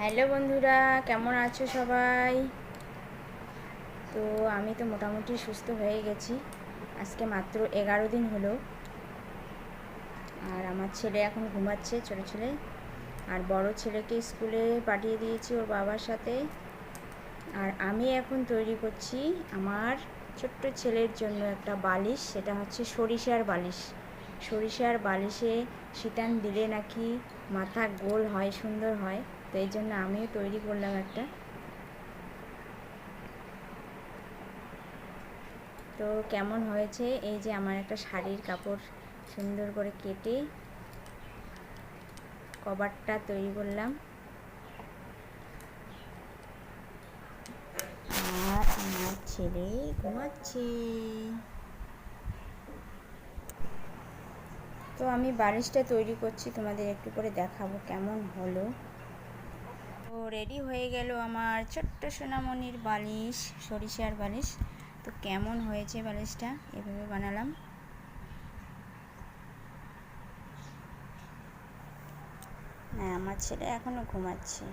Hello বন্ধুরা, কেমন আছো সবাই? তো আমি তো মোটামুটি সুস্থ হয়ে গেছি। আজকে মাত্র এগারো দিন হলো। আর আমার ছেলে এখন ঘুমাচ্ছে ছোটো ছেলে। আর বড় ছেলেকে স্কুলে পাঠিয়ে দিয়েছি ওর বাবার সাথে। আর আমি এখন তৈরি করছি আমার ছোট্ট ছেলের জন্য একটা বালিশ, সেটা হচ্ছে সরিষার বালিশ। সরিষার বালিশে শীতান দিলে নাকি মাথা গোল হয়, সুন্দর হয়? তো এই জন্য আমিও তৈরি করলাম একটা। তো কেমন হয়েছে? এই যে আমার একটা শাড়ির কাপড় সুন্দর করে কেটে কভারটা তৈরি করলাম। আর আমার ছেলে ঘুমাচ্ছে। তো আমি বালিশটা তৈরি করছি, তোমাদের একটু করে দেখাবো কেমন হলো। তো রেডি হয়ে গেল আমার ছোট্ট সোনামণির বালিশ, সরিষার বালিশ। তো কেমন হয়েছে বালিশটা? এভাবে বানালাম। হ্যাঁ আমার ছেলে এখনও ঘুমাচ্ছে।